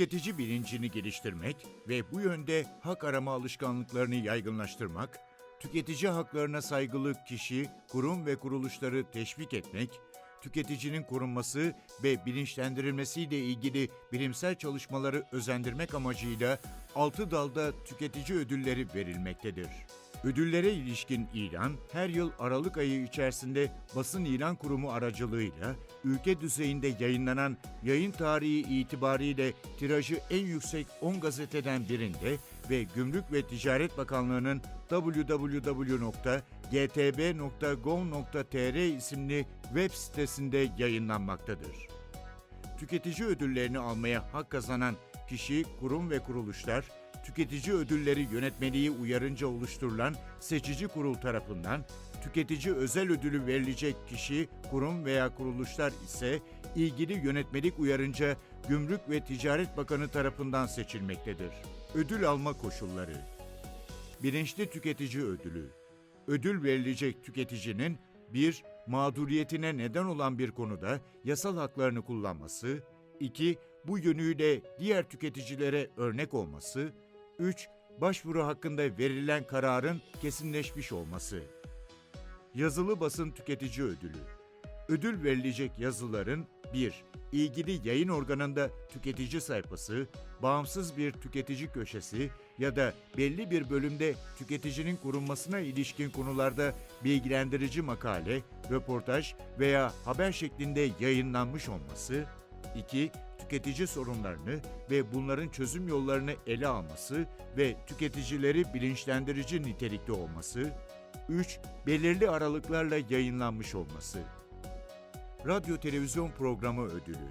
Tüketici bilincini geliştirmek ve bu yönde hak arama alışkanlıklarını yaygınlaştırmak, tüketici haklarına saygılı kişi, kurum ve kuruluşları teşvik etmek, tüketicinin korunması ve bilinçlendirilmesiyle ilgili bilimsel çalışmaları özendirmek amacıyla 6 dalda tüketici ödülleri verilmektedir. Ödüllere ilişkin ilan her yıl Aralık ayı içerisinde basın ilan kurumu aracılığıyla ülke düzeyinde yayınlanan yayın tarihi itibariyle tirajı en yüksek 10 gazeteden birinde ve Gümrük ve Ticaret Bakanlığı'nın www.gtb.gov.tr isimli web sitesinde yayınlanmaktadır. Tüketici ödüllerini almaya hak kazanan kişi, kurum ve kuruluşlar, tüketici ödülleri yönetmeliği uyarınca oluşturulan seçici kurul tarafından, tüketici özel ödülü verilecek kişi, kurum veya kuruluşlar ise ilgili yönetmelik uyarınca Gümrük ve Ticaret Bakanı tarafından seçilmektedir. Ödül alma koşulları Bilinçli tüketici ödülü. Ödül verilecek tüketicinin 1. Mağduriyetine neden olan bir konuda yasal haklarını kullanması, 2. Bu yönüyle diğer tüketicilere örnek olması, 3. Başvuru hakkında verilen kararın kesinleşmiş olması. Yazılı basın tüketici ödülü. Ödül verilecek yazıların 1. ilgili yayın organında tüketici sayfası, bağımsız bir tüketici köşesi ya da belli bir bölümde tüketicinin korunmasına ilişkin konularda bilgilendirici makale, röportaj veya haber şeklinde yayınlanmış olması, 2. tüketici sorunlarını ve bunların çözüm yollarını ele alması ve tüketicileri bilinçlendirici nitelikte olması, 3. belirli aralıklarla yayınlanmış olması. Radyo Televizyon Programı Ödülü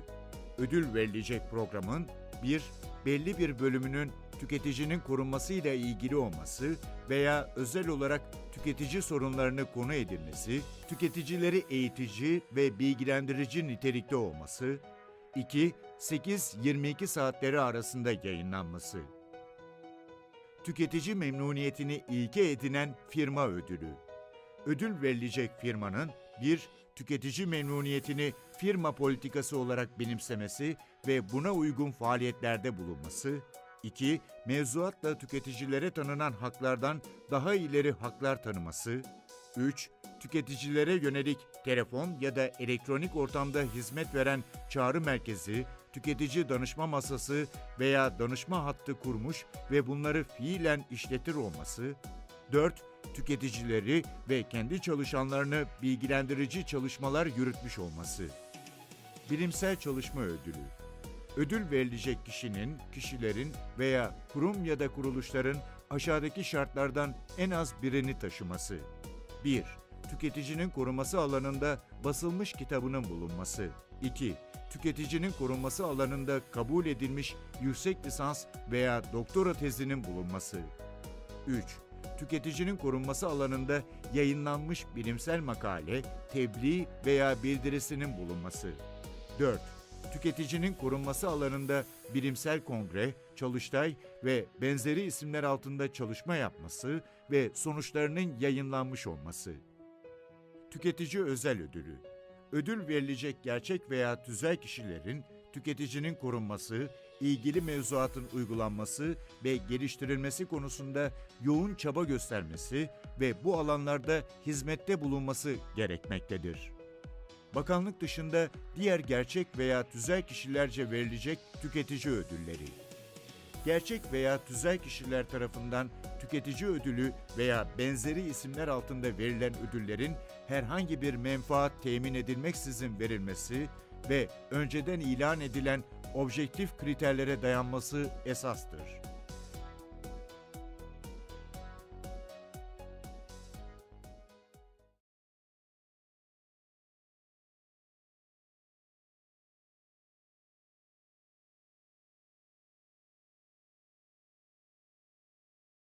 Ödül verilecek programın 1. Belli bir bölümünün tüketicinin korunmasıyla ilgili olması veya özel olarak tüketici sorunlarını konu edilmesi, tüketicileri eğitici ve bilgilendirici nitelikte olması, 2. 8-22 saatleri arasında yayınlanması. Tüketici memnuniyetini ilke edinen firma ödülü. Ödül verilecek firmanın bir Tüketici memnuniyetini firma politikası olarak benimsemesi ve buna uygun faaliyetlerde bulunması. 2. Mevzuatla tüketicilere tanınan haklardan daha ileri haklar tanıması. 3. Tüketicilere yönelik telefon ya da elektronik ortamda hizmet veren çağrı merkezi, tüketici danışma masası veya danışma hattı kurmuş ve bunları fiilen işletir olması. 4. Tüketicileri ve kendi çalışanlarını bilgilendirici çalışmalar yürütmüş olması. Bilimsel Çalışma Ödülü Ödül verilecek kişinin, kişilerin veya kurum ya da kuruluşların aşağıdaki şartlardan en az birini taşıması. 1. Tüketicinin koruması alanında basılmış kitabının bulunması. 2. Tüketicinin korunması alanında kabul edilmiş yüksek lisans veya doktora tezinin bulunması. 3 tüketicinin korunması alanında yayınlanmış bilimsel makale, tebliğ veya bildirisinin bulunması. 4. Tüketicinin korunması alanında bilimsel kongre, çalıştay ve benzeri isimler altında çalışma yapması ve sonuçlarının yayınlanmış olması. Tüketici Özel Ödülü Ödül verilecek gerçek veya tüzel kişilerin tüketicinin korunması, ilgili mevzuatın uygulanması ve geliştirilmesi konusunda yoğun çaba göstermesi ve bu alanlarda hizmette bulunması gerekmektedir. Bakanlık dışında diğer gerçek veya tüzel kişilerce verilecek tüketici ödülleri. Gerçek veya tüzel kişiler tarafından tüketici ödülü veya benzeri isimler altında verilen ödüllerin herhangi bir menfaat temin edilmeksizin verilmesi ve önceden ilan edilen objektif kriterlere dayanması esastır.